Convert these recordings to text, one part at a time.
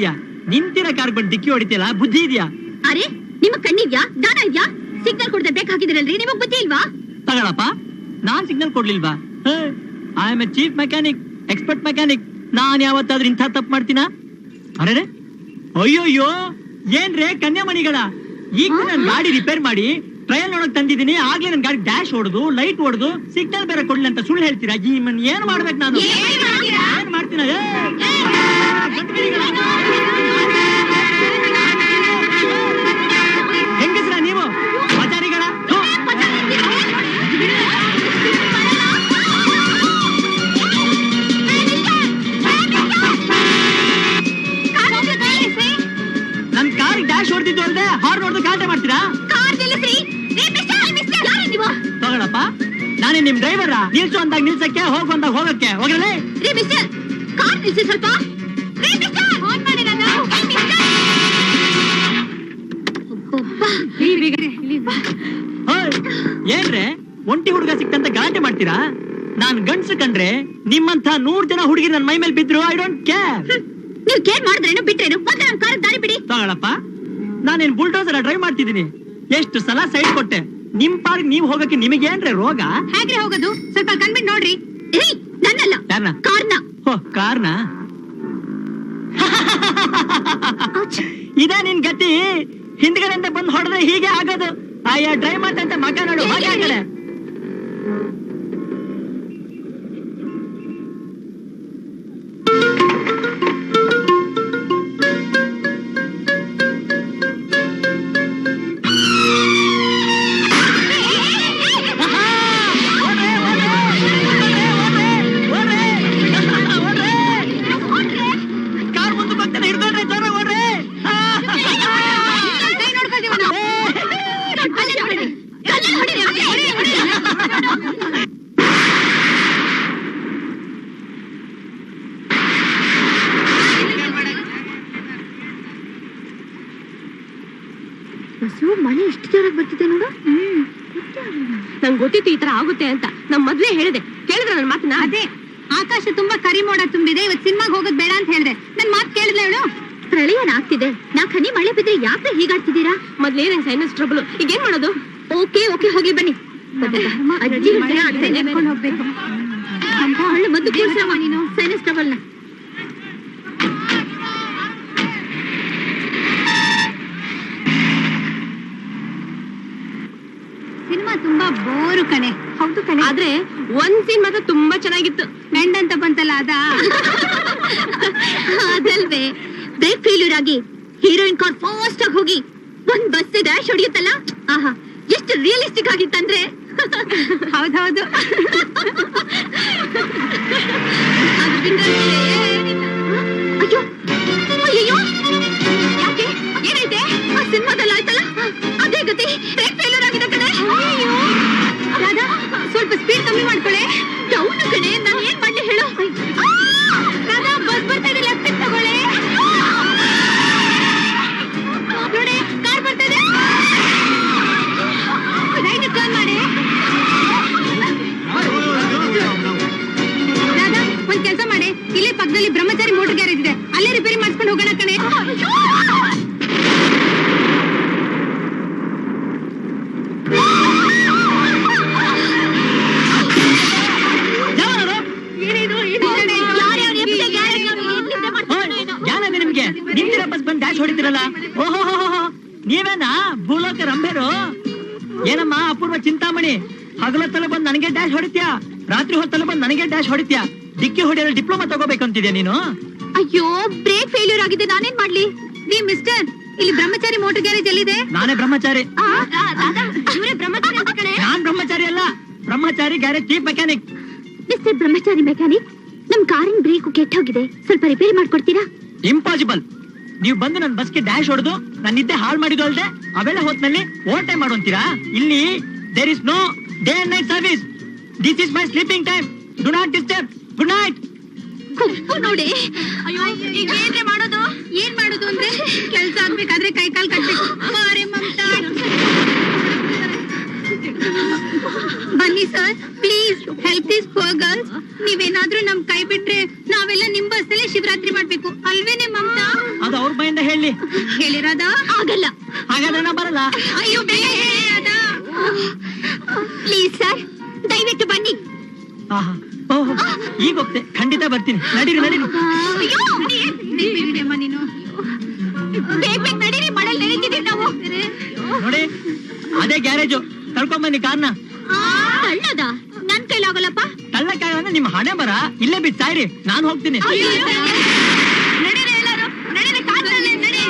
ಇದೆಯಾ? ನಿಂತಿನ ಕಾರ್ ಬಂದು ಡಿಕ್ಕಿ ಹೊಡಿತಿಯಲ್ಲ? ಬುದ್ಧಿ ಇದೆಯಾ? ಅರೆ ನಿಮ್ಮ ಕಣ್ಣಿದ್ಯಾ? ದಾನ ಇದ್ಯಾ? ಸಿಗ್ನಲ್ ಕೊಡದೆ ಬೇಕಾಗಿದ್ದೀರಲ್ರಿ? ನಿಮಗ್ ಬುದ್ಧಿ ಇಲ್ವಾ? ತಗೊಳಪ್ಪ ನಾನ್ signal ಕೊಡ್ಲಿಲ್ವಾ? I am a chief mechanic expert mechanic ನಾನ್ ಯಾವತ್ತಾದ್ರೂ ಇಂಥ ತಪ್ಪು ಮಾಡ್ತೀನ? ಅರೆ ಅಯ್ಯೋಯ್ಯೋ ಏನ್ರೇ ಕನ್ಯಾಮಣಿಗಳ? ಈಗ ನನ್ ಗಾಡಿ ರಿಪೇರ್ ಮಾಡಿ ಟ್ರಯಲ್ ನೋಡಕ್ ತಂದಿದ್ದೀನಿ. ಆಗ್ಲೇ ನನ್ ಗಾಡಿ ಡ್ಯಾಶ್ ಹೊಡೆದು ಲೈಟ್ ಹೊಡೆದು ಸಿಗ್ನಲ್ ಬೇರೆ ಕೊಡ್ಲಿ ಅಂತ ಸುಳ್ಳು ಹೇಳ್ತೀರಾ? ಈ ಮನ್ ಏನ್ ಮಾಡ್ಬೇಕು ನಾನು? ಏನ್? ಮಾಡ್ತೀನ. ಹೆಂಗಸ್ರ ನೀವು? ಮಜಾರಿಗಳ ಥು. ನನ್ ಕಾರ್ ಡ್ಯಾಶ್ ಹೊಡೆದಿದ್ದು ಅಲ್ದೆ ಹಾರ್ನ್ ಹೊಡೆದು ಕಾಟೆ ಮಾಡ್ತೀರಾ? ತಗೊಳಪ್ಪ. ನಾನೇ ನಿಮ್ ಡ್ರೈವರ ನಿಲ್ಸು ಅಂದಾಗ ನಿಲ್ಸಕ್ಕೆ, ಹೋಗು ಅಂದಾಗ ಹೋಗಕ್ಕೆ. ಹೋಗಲೇ ಕಾರ್ ನಿಲ್ಲಿಸಿ ಸ್ವಲ್ಪ. ಏನ್ರೆ? ಒಂಟಿ ಹುಡುಗ ಸಿಕ್ಕಂತ ಗಲಾಟೆ ಮಾಡ್ತೀರಾ? ನಾನ್ ಗಂಡ್ಸು ಕಂಡ್ರೆ ನಿಮ್ಮಂತ ನೂರ್ ಜನ ಹುಡುಗಿ ನನ್ ಮೈ ಮೇಲೆ ಬಿದ್ರು ಐ ಡೋಂಟ್ ಕೇರ್ ನೀವು ಕೇರ್ ಮಾಡಿದ್ರೇನು ಬಿಟ್ರೇನು? ಮತ್ತೆ ಕಾರ್ ದಾರಿ ಬಿಡಿ. ತಗೊಳಪ್ಪ ನಾನೇನ್ ಬುಲ್ಡೋಸರ್ ಡ್ರೈವ್ ಮಾಡ್ತಿದ್ದೀನಿ ಎಷ್ಟು ಸಲ ಸೈಡ್ ಕೊಟ್ಟೆ. ನಿಮ್ ಪಾರ್ಕ್ ನೀವ್ ಹೋಗಕ್ಕೆ ನಿಮಗೆ ಏನ್ರೆ ರೋಗ? ಹೇಗ್ರಿ ಹೋಗೋದು? ಸ್ವಲ್ಪ ಕಣ್ಬಿಟ್ ನೋಡ್ರಿ. ಏಯ್ ನನ್ನಲ್ಲ. ಕಾರ್ನ. ಹೋ ಕಾರ್ನ? ಇದ ನಿನ್ ಗತಿ. ಹಿಂದ್ಗಡೆಯಿಂದ ಬಂದು ಹೊಡೆದ್ರೆ ಹೀಗೆ ಆಗೋದು. ಅಯ್ಯ ಡ್ರೈವ್ ಮಾಡ್ತಂತ ಮಗ ನೋಡು ಹಾಗೆ ಆ ಗೊತ್ತಿತ್ತು ಈ ತರ ಆಗುತ್ತೆ ಅಂತ ನಮ್ ಮೊದ್ಲೇ ಹೇಳಿದೆ ಕೇಳಿದ್ರೆ ನನ್ನ ಮಾತನ್ನ ಅದೇ ಆಕಾಶ ತುಂಬಾ ಕರಿ ಮೋಡ ತುಂಬಿದೆ ಇವತ್ ಸಿನಿಮಾಗ್ ಹೋಗೋದ್ ಬೇಡ ಅಂತ ಹೇಳಿದೆ ನನ್ ಮಾತ್ ಕೇಳಿದ್ಲ ಹೇಳು ಪ್ರಳಯನ ಆಗ್ತಿದೆ ನಾ ಖನಿ ಮಳೆ ಬಿದ್ರೆ ಯಾಕೆ ಹೀಗಾಡ್ತಿದ್ದೀರಾ ಮೊದ್ಲೇ ನಂಗೆ ಸೈನಸ್ ಟ್ರಬಲ್ ಈಗ ಏನ್ ಮಾಡೋದು ಓಕೆ ಓಕೆ ಹೋಗಿ ಬನ್ನಿ ಅಜ್ಜಿ ಮದ್ದು ನೀನು ಸೈನಸ್ ಟ್ರಬಲ್ನ ಸಿನಿಮಾ ತುಂಬಾ ಬೋರು ಕಣೆ. ಹೌದು ಕಣೆ. ಆದ್ರೆ ಒಂದ್ ಸೀನ್ ಮಾತ್ರ ತುಂಬಾ ಚೆನ್ನಾಗಿತ್ತು. ಫ್ರೆಂಡ್ ಅಂತ ಬಂತಲ್ಲ ಅದ? ಅದಲ್ವೇ. ಬ್ರೇಕ್ ಫೇಲ್ಯೂರ್ ಆಗಿ ಹೀರೋಯಿನ್ ಕಾರ್ ಫಾಸ್ಟ್ ಆಗಿ ಹೋಗಿ. ಒಂದ್ ಬಸ್ ಡ್ಯಾಶ್ ಹೊಡಿಯುತ್ತಲ್ಲ? ಆಹಾ ಎಷ್ಟು ರಿಯಲಿಸ್ಟಿಕ್ ಆಗಿತ್ತಂದ್ರೆ ಹೌದೌದು. ಅಯ್ಯೋ ಅಯ್ಯೋ ಯಾಕೆ? ಏನೈತೆ ಆ ಸಿನಿಮಾದಲ್ಲಿ ಆಯ್ತಲ್ಲ ಅದೇ ಗತಿ. ಬ್ರೇಕ್ ಹಗಲ ತಲೆ ಬಂದ್ ನನಗೆ ಡ್ಯಾಶ್ ಹೊಡಿತ್ಯಾ? ರಾತ್ರಿ ಹೊತ್ತಲ್ಲ ಬಂದ್ ನನಗೆ ಡ್ಯಾಶ್ ಹೊಡಿತ್ಯಾ? ಡಿಕ್ಕಿ ಹೊಡೆಯಲು ಡಿಪ್ಲೊಮಾ ತಗೋಬೇಕಂತಿದ್ಯಾ ನೀನು? ಅಯ್ಯೋ ಬ್ರೇಕ್ ಫೇಲ್ಯೂರ್ ಆಗಿದೆ. ನಾನೇನ್ ಮಾಡ್ಲಿ? ನೀ ಮಿಸ್ಟರ್ ಇಲ್ಲಿ ಬ್ರಹ್ಮಚಾರಿ ಮೋಟರ್ ಗ್ಯಾರೇಜ್ ಎಲ್ಲಿದೆ? ನಾನೇ ಬ್ರಹ್ಮಚಾರಿ. ನಾನ್ ಬ್ರಹ್ಮಚಾರಿ ಅಲ್ಲ. Brahmachari garage chief mechanic mister Brahmachari mechanic ನಮ್ ಕಾರಿನ ಬ್ರೇಕ್ ಕೆಟ್ಟ ಹೋಗಿದೆ ಸ್ವಲ್ಪ ರಿಪೇರಿ ಮಾಡ್ಕೊಡ್ತೀರಾ? ಇಂಪಾಸಿಬಲ್ ನೀವು ಬಂದು ನನ್ನ ಬಸ್ಗೆ ಡ್ಯಾಶ್ ಹೊಡೆದು ನನ್ನ ನಿದ್ದೆ ಹಾಳು ಮಾಡಿದ್ದು ಅಲ್ದೆ ಅವೆಲ್ಲ ಹೊತ್ನಲ್ಲಿ ಓವರ್ ಟೈಮ್ ಮಾಡುವಂತೀರಾ ಇಲ್ಲಿ there is no day and night service. This is my sleeping time. Do not disturb. Good night. Kuppu ನೋಡಿ ಅಯ್ಯೋ ಈಗ ಏನ್ರಿ ಮಾಡೋದು? ಏನ್ ಮಾಡೋದು ಅಂದ್ರೆ ಕೆಲ್ಸ ಆಗ್ಬೇಕಾದ್ರೆ ಕೈ ಕಾಲ್ ಕಟ್ಬೇಕು. ಬಾರೆ ಮಮತಾ. ಬನ್ನಿ sir please help this poor girls ನೀವೇನಾದ್ರೂ ನಮ್ ಕೈ ಬಿಟ್ರೆ ನಾವೆಲ್ಲ ನಿಮ್ ಬಸ್ಸಲ್ಲೇ ಶಿವರಾತ್ರಿ ಮಾಡ್ಬೇಕು. ಅಲ್ವೇನೆ ಮಮತಾ? ಅದು ಅವ್ರ ಬಾಯಿಂದ ಹೇಳಿ. ಹೇಳಿರೋದ? ಆಗಲ್ಲ. ಹಾಗಾದ್ರೆ ನಾ ಬರಲ್ಲ. ಅಯ್ಯೋ ಬೇಗ ಪ್ಲೀಸ್ ಸರ್ ದಯವಿಟ್ಟು ಬನ್ನಿ. ಈಗ ಹೋಗ್ತೆ. ಖಂಡಿತ ಬರ್ತೀನಿ. ನಡೀರಿ ನಡೀರಿ. ನೀನು. ನಡೀರಿ. ನೆನೆದಿದ್ದೀವಿ ನಾವು. ನೋಡಿ ಅದೇ ಗ್ಯಾರೇಜು. ಕರ್ಕೊಂಡ್ ಬನ್ನಿ ಕಾರ್ನ. ತಳ್ಳದ? ನನ್ ಕೈಲಾಗಲ್ಲಪ್ಪ. ತಳ್ಳಕ್ಕಾಗಲ್ಲ ನಿಮ್ ಹಣೆ ಬರ ಇಲ್ಲೇ ಬಿಟ್ಟು ಸಾಯ್ರಿ. ನಾನು ಹೋಗ್ತೀನಿ ನಡೀರಿ ಎಲ್ಲರೂ ನಡೀರಿ ಕಾರಲ್ಲಿ ನಡಿ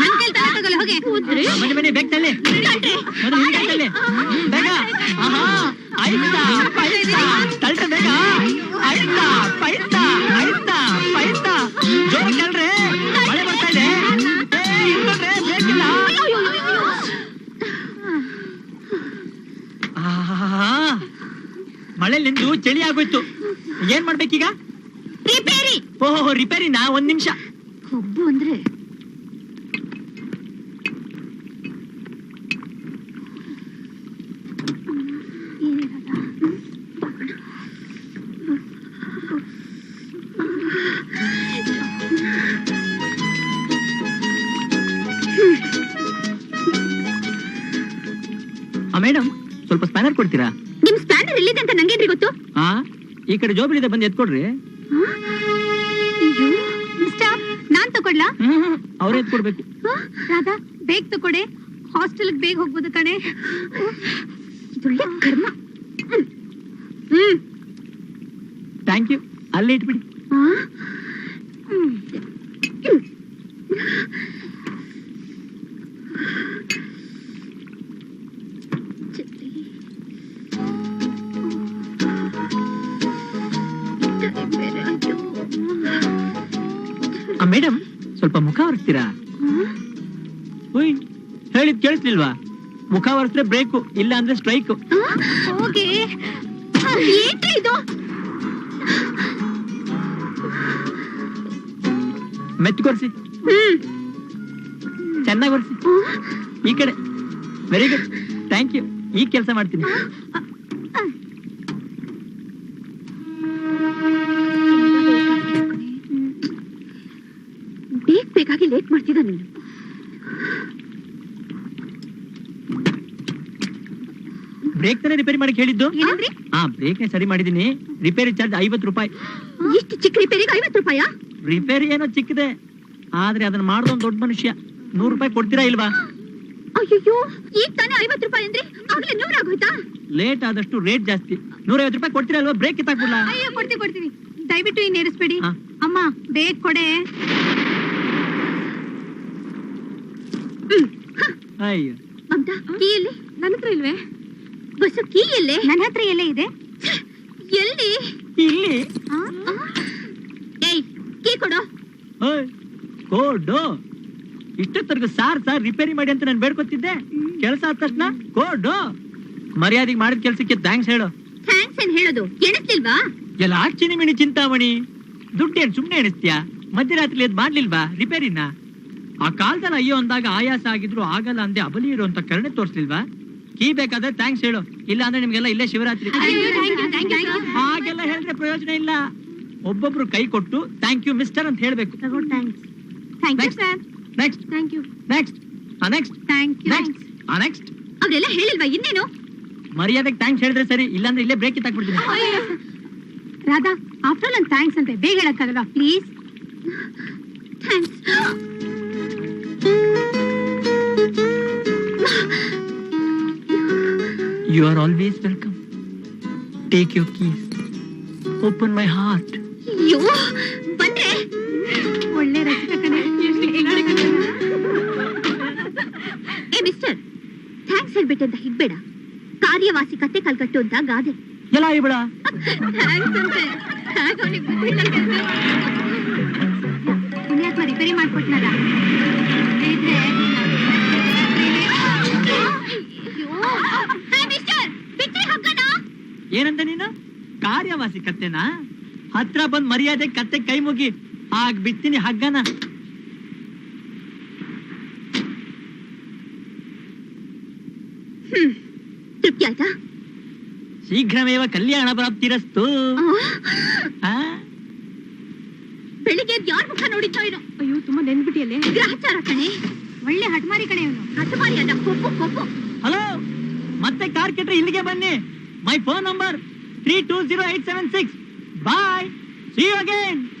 ನನ್ ಕೈಲ್ ತಗೊಳಕ್ಕಾಗಲ್ಲ ಹೋಗಿ ಮನೆ ಬನ್ನಿ ಬನ್ನಿ ಬೇಗ ತಳ್ಳಿ ನೋಡಿ ಹಿಂಗೆ ತಳ್ಳಿ ಬೇಗ. ಆಹಾ ಆಯ್ತಾ ಪೈತಾ ಬೇಗ. ಆಯ್ತಾ ಪೈತಾ ಆಯ್ತಾ ಪೈತಾ ಜೋರ ಮಳೆ ಬರ್ತಾ ಇದೆ. ಇಳ್ಕೊಳ್ರಿ, ಬೇಕಿಲ್ಲ. ಮಳೆ ನಿಂದು ಚಳಿ ಆಗೋಯ್ತು. ಏನ್ ಮಾಡ್ಬೇಕೀಗ? ರಿಪೇರಿ ಓಹೋ ರಿಪೇರಿನಾ ಒಂದ್ ನಿಮಿಷ. ಕೊಬ್ಬು ಅಂದ್ರೆ ಕಡೆ ಜೋಬಿಲಿದೆ ಬಂದು ಎತ್ಕೊಡ್ರಿ. ನಾನ್ ತಗೊಳ್ಲಾ ಅವ್ರ ಎತ್ಕೊಡ್ಬೇಕು? ರಾಧಾ ಬೇಗ ತಗೊಡೆ. ಹಾಸ್ಟೆಲ್ ಬೇಗ ಹೋಗ್ಬೋದು ಕಣೆ. ಕರ್ಮ. ಹ್ಮ್. ಥ್ಯಾಂಕ್ ಯು ಅಲ್ಲೇ ಇಟ್ಬಿಡಿ. ಒರೆಸಿದ್ರೆ ಬ್ರೇಕು ಇಲ್ಲ ಅಂದ್ರೆ ಸ್ಟ್ರೈಕ್ ಹೋಗಿ. ಇದು? ಹ್ಮ್. ಚೆನ್ನಾಗಿ ಒರೆಸಿ ಈ ಕಡೆ. ವೆರಿ ಗುಡ್ ಥ್ಯಾಂಕ್ ಯು ಈ ಕೆಲಸ ಮಾಡ್ತೀನಿ. ಬೇಗ ಬೇಕಾಗಿ ಲೇಟ್ ಮಾಡ್ತಿದ್ದ ನೀನು. ಬ್ರೇಕ್ ತಾನೆ ರಿಪೇರಿ ಮಾಡಿ ಹೇಳಿದ್ದು? ಏನಂದ್ರಿ ಆ ಬ್ರೇಕ್ ನೇ ಸರಿ ಮಾಡಿದೀನಿ. ರಿಪೇರಿ ಚಾರ್ಜ್ ಐವತ್ತು ರೂಪಾಯಿ. ಇಷ್ಟು ಚಿಕ್ಕ ರಿಪೇರಿ ಐವತ್ತು ರೂಪಾಯ? ರಿಪೇರಿ ಏನೋ ಚಿಕ್ಕದೆ. ಆದ್ರೆ ಅದನ್ನ ಮಾಡ್ದೊಂದ್ ದೊಡ್ಡ ಮನುಷ್ಯ. ನೂರು ರೂಪಾಯಿ ಕೊಡ್ತೀರಾ ಇಲ್ವಾ? ಅಯ್ಯೋ ಈಗ ತಾನೇ ಐವತ್ತು ರೂಪಾಯಿ ಅಂದ್ರೆ ಆಗ್ಲೇ ಲೇಟ್ ಆದಷ್ಟು ರೇಟ್ ಜಾಸ್ತಿ. ನೂರೈವತ್ತು ರೂಪಾಯಿ ಕೊಡ್ತೀರಾ ಅಲ್ವಾ ಬ್ರೇಕ್ ಕಿತ್ತಾಕ್ಬಿಡ್ಲಾ ಅಯ್ಯೋ ಕೊಡ್ತೀವಿ ಕೊಡ್ತೀವಿ ದಯವಿಟ್ಟು ಇನ್ ಏರಿಸ್ಬೇಡಿ ಹಾ. ಅಮ್ಮ ಬೇಗ ಕೊಡೆ. ಅಯ್ಯೋ. ಮಮತಾ ಕೀ ಇಲ್ಲಿ ನನ್ನ ಹತ್ರ ಇಲ್ವೇ? ಬಸ್ಸು ಕೀ ಎಲ್ಲೇ? ನನ್ನ ಹತ್ರ ಎಲ್ಲೇ ಇದೆ. ಎಲ್ಲಿ? ಇಲ್ಲಿ. ಆ? ಆ? ಏಯ್ ಕೀ ಕೊಡು. ಓಯ್ ಕೋಡು. ಇಷ್ಟೊತ್ತರ್ಗು ಸಾರ್ ಸಾರ್ ರಿಪೇರಿ ಮಾಡಿ ಅಂತ ನಾನು ಬೇಡ್ಕೊತಿದ್ದೆ. ಕೆಲಸ ಆದ ತಕ್ಷಣ ಕೋಡು. ಮರ್ಯಾದೆಗೆ ಮಾಡಿದ ಕೆಲಸಕ್ಕೆ ಥ್ಯಾಂಕ್ಸ್ ಹೇಳು. ಥ್ಯಾಂಕ್ಸ್ ಏನ್ ಹೇಳೋದು? ಎಣಿಸ್ಲಿಲ್ವಾ? ಎಲ್ಲ ಚಿನಿ ಮಿಣಿ ಚಿಂತಾಮಣಿ. ದುಡ್ಡೇನ್ ಸುಮ್ನೆ ಎಣಿಸ್ತೀಯಾ? ಮಧ್ಯರಾತ್ರಿ ಎದ್ ಮಾಡ್ಲಿಲ್ವಾ ರಿಪೇರಿನ? ಆ ಕಾಲದಲ್ಲಿ ಅಯ್ಯೋ ಅಂದಾಗ ಆಯಾಸ ಆಗಿದ್ರು ಆಗಲ್ಲ ಅಂದೆ ಅಬಲಿ ಇರುವಂತ ಕರುಣೆ ತೋರ್ಸ್ಲಿಲ್ವಾ? ಕೀ ಬೇಕಾದ್ರೆ ಥ್ಯಾಂಕ್ಸ್ ಹೇಳು. ಇಲ್ಲ ಅಂದ್ರೆ ನಿಮ್ಗೆಲ್ಲ ಇಲ್ಲೇ ಶಿವರಾತ್ರಿ. ಹಾಗೆಲ್ಲ ಹೇಳಿದ್ರೆ ಪ್ರಯೋಜನ ಇಲ್ಲ. ಒಬ್ಬೊಬ್ರು ಕೈ ಕೊಟ್ಟು ಥ್ಯಾಂಕ್ ಯು ಮಿಸ್ಟರ್ ಅಂತ ಹೇಳ್ಬೇಕು. Next thank you next next thank you next next ಅವರೆಲ್ಲ ಹೇಳಿಲ್ವಾ ಇನ್ನೇನು? ಮರ್ಯಾದೆಗೆ ಥ್ಯಾಂಕ್ಸ್ ಹೇಳಿದ್ರೆ ಸರಿ ಇಲ್ಲಾಂದ್ರೆ ಇಲ್ಲೇ ಬ್ರೇಕ್ ಕಿತ್ತಾಕ್ಬಿಡ್ತೀನಿ ರಾಧಾ ಆಫ್ಟರ್ ನನ್ ಥ್ಯಾಂಕ್ಸ್ ಅಂತ. ಬೇಗ ಹೇಳಕ್ಕಾಗಲ್ಲ please thanks you are always welcome take your keys open my heart ಅಯ್ಯೋ ಬಂದ್ರೆ ಒಳ್ಳೆ ರಸಿಕ ಕಣೆ ಏ ಮಿಸ್ಟರ್ ಥ್ಯಾಂಕ್ಸ್ ಹೇಳ್ಬಿಟ್ಟೆ ಅಂತ ಹಿಗ್ಬೇಡ ಕಾರ್ಯವಾಸಿ ಕತ್ತೆ ಕಲ್ಕಟ್ಟು ಅಂತ ಗಾದೆ ಎಲ್ಲ ಇಬಳ ಥ್ಯಾಂಕ್ಸ್ ಅಂತೆ ಥ್ಯಾಂಕ್ ಅವ್ನಿಗೆ ಗೊತ್ತಿಲ್ಲ ಕೆಲ್ಸ. ಪುಣ್ಯಾತ್ಮ ರಿಪೇರಿ ಮಾಡ್ಕೊಟ್ನಲ್ಲ ಇದ್ರೆ ಏನಂತ ನೀನು? ಕಾರ್ಯವಾಸಿ ಕತ್ತೆನಾ? ಹತ್ರ ಬಂದ್ ಮರ್ಯಾದೆ ಕತ್ತೆ ಕೈ ಮುಗಿ. ಆಗ ಬಿತ್ತಿನಿ ಹಗ್ಗನ. ತೃಪ್ತಿ ಆಯ್ತಾ? ಶೀಘ್ರಮೇವ ಕಲ್ಯಾಣ ಪ್ರಾಪ್ತಿರಸ್ತು. ಆ? ಬೆಳಿಗ್ಗೆ ಯಾರ ಮುಖ ನೋಡಿದ್ದೋ ಏನು? ಅಯ್ಯೋ ತುಂಬಾ ನೆನ್ಬಿಟ್ಟಿಯಲ್ಲೇ. ಗ್ರಹಚಾರ ಕಣೆ. ಒಳ್ಳೆ ಹಠಮಾರಿ ಕಣೆ ಇವನು ಹಠಮಾರಿ ಅಲ್ಲ ಕೊಪ್ಪು ಕೊಪ್ಪು. ಹಲೋ? ಮತ್ತೆ ಕಾರ್ ಕೆಟ್ರೆ ಇಲ್ಲಿಗೆ ಬನ್ನಿ. My phone number 320876. Bye. See you again.